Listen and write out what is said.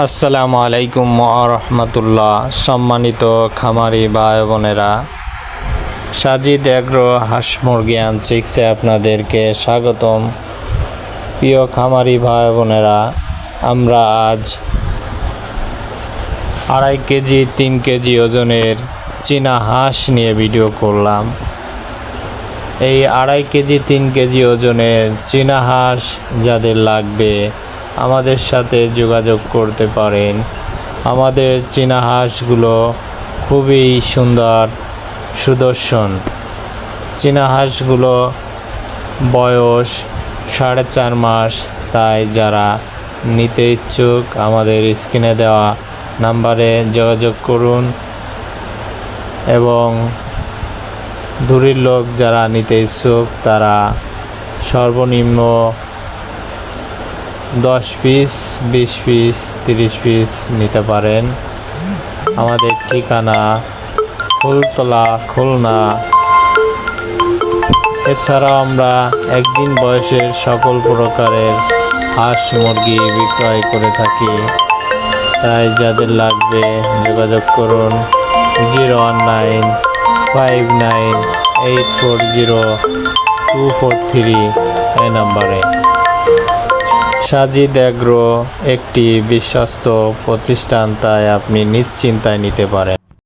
আসসালামু আলাইকুম রহমতুল্লাহ সম্মানিত খামারি ভাই বোনেরা সাজিদ এগ্রো হাঁস মুরগি আনচিক্সে আপনাদেরকে স্বাগতম। প্রিয় খামারি ভাই বোনেরা আমরা আজ আড়াই কেজি, তিন কেজি ওজনের চীনা হাঁস নিয়ে ভিডিও করলাম। এই আড়াই কেজি, তিন কেজি ওজনের চীনা হাঁস যাদের লাগবে আমাদের সাথে যোগাযোগ করতে পারেন। আমাদের চীনা হাঁসগুলো খুবই সুন্দর সুদর্শন। চীনা হাঁসগুলো বয়স সাড়ে চার মাস, তাই যারা নিতে ইচ্ছুক আমাদের স্ক্রিনে দেওয়া নাম্বারে যোগাযোগ করুন এবং দূরের লোক যারা নিতে ইচ্ছুক তারা সর্বনিম্ন দশ পিস বিশ পিস তিরিশ পিস নিতে পারেন। আমাদের ঠিকানা ফুলতলা, খুলনা। এছাড়াও আমরা একদিন বয়সের সকল প্রকারের হাঁস মুরগি বিক্রয় করে থাকি। তাই যাদের লাগবে যোগাযোগ করুন zero one nine five nine eight four zero two four three এই নাম্বারে। সাজিদ অ্যাগ্রো একটি বিশ্বস্ত প্রতিষ্ঠান তাই আপনি নিশ্চিন্তায় নিতে পারেন।